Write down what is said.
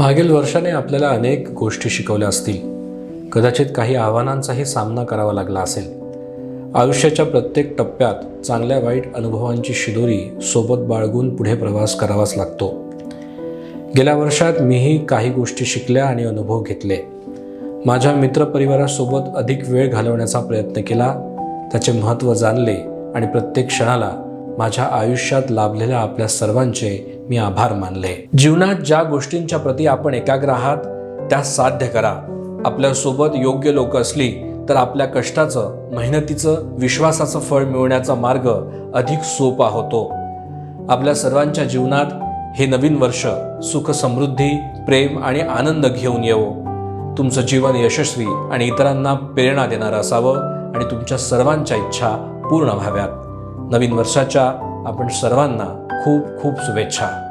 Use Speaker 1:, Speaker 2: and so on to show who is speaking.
Speaker 1: मागील वर्षाने आपल्याला अनेक गोष्टी शिकवल्या असतील. कदाचित काही आव्हानांचाही सामना करावा लागला असेल. आयुष्याच्या प्रत्येक टप्प्यात चांगल्या वाईट अनुभवांची शिदोरी सोबत बाळगून पुढे प्रवास करावाच लागतो. गेल्या वर्षात मीही काही गोष्टी शिकल्या आणि अनुभव घेतले. माझ्या मित्रपरिवारासोबत अधिक वेळ घालवण्याचा प्रयत्न केला. त्याचे महत्त्व जाणले आणि प्रत्येक क्षणाला माझ्या आयुष्यात लाभलेल्या आपल्या सर्वांचे मी आभार मानले. जीवनात ज्या गोष्टींच्या प्रती आपण एकाग्र आहात त्या साध्य करा. आपल्यासोबत योग्य लोक असली तर आपल्या कष्टाचं मेहनतीचं विश्वासाचं फळ मिळवण्याचा मार्ग अधिक सोपा होतो. आपल्या सर्वांच्या जीवनात हे नवीन वर्ष सुख समृद्धी प्रेम आणि आनंद घेऊन येवो. तुमचं जीवन यशस्वी आणि इतरांना प्रेरणा देणारं असावं आणि तुमच्या सर्वांच्या इच्छा पूर्ण व्हाव्यात. नवीन वर्षाच्या आपण सर्वांना खूप खूप शुभेच्छा.